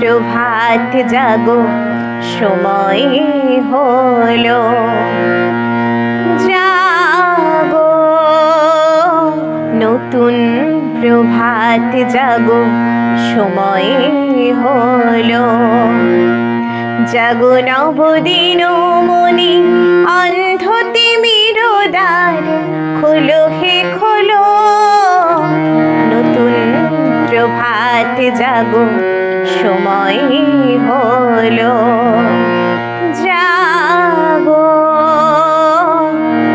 প্রভাত জাগো, সময় হলো। জাগো, নতুন প্রভাত জাগো, সময় হলো। জাগো নবদিন মনি, অন্ধ তিমির দ্বার, খোলো জাগো সময় হলো। জাগো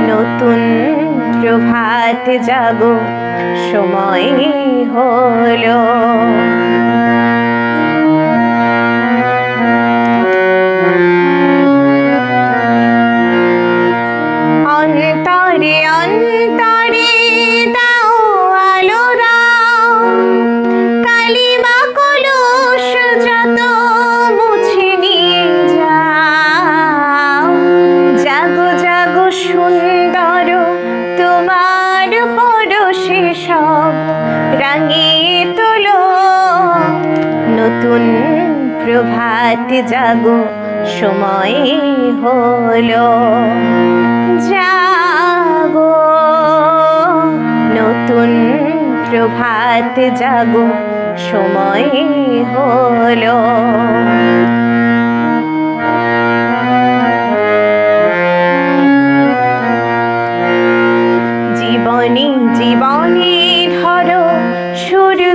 নতুন প্রভাত জাগো সময় হলো। তোমার পরশে সব রাঙিয়ে তোলো। নতুন প্রভাত জাগো, সময় হলো। জাগো, নতুন প্রভাত জাগো, সময় হলো।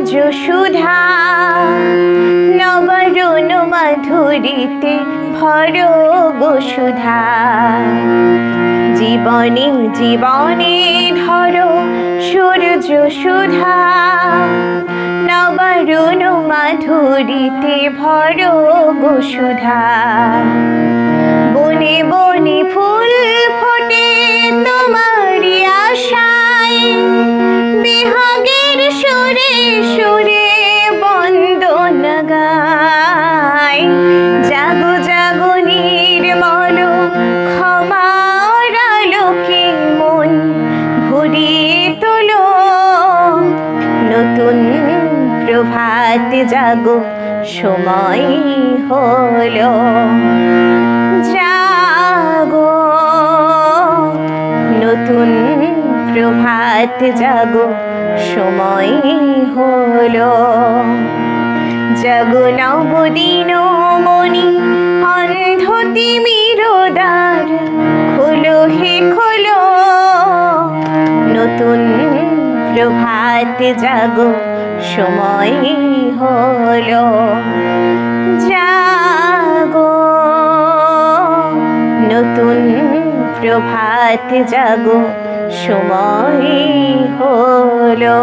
সূর্য সুধা। নবরুণ মাধুরীতে ভরো গো সুধা। জীবনে জীবনে ধরো সূর্য সুধা। নবরুণ মাধুরীতে ভরো গো সুধা। বনে বনে ফুল ফোটে তোমারই সুরে বন্দন গায়। জাগো জাগো নির্মল ক্ষমার আলোকে মন ভরিয়ে তোলো। নতুন প্রভাত জাগো, সময় হলো। জাগো, নতুন প্রভাত জাগো, সময় হলো। জাগো নবদিন মনি অন্ধ তিমির দ্বার খোলো হে খোলো। নতুন প্রভাত জাগো, সময় হলো। জাগো নতুন প্রভাত জাগো। সময় হলো।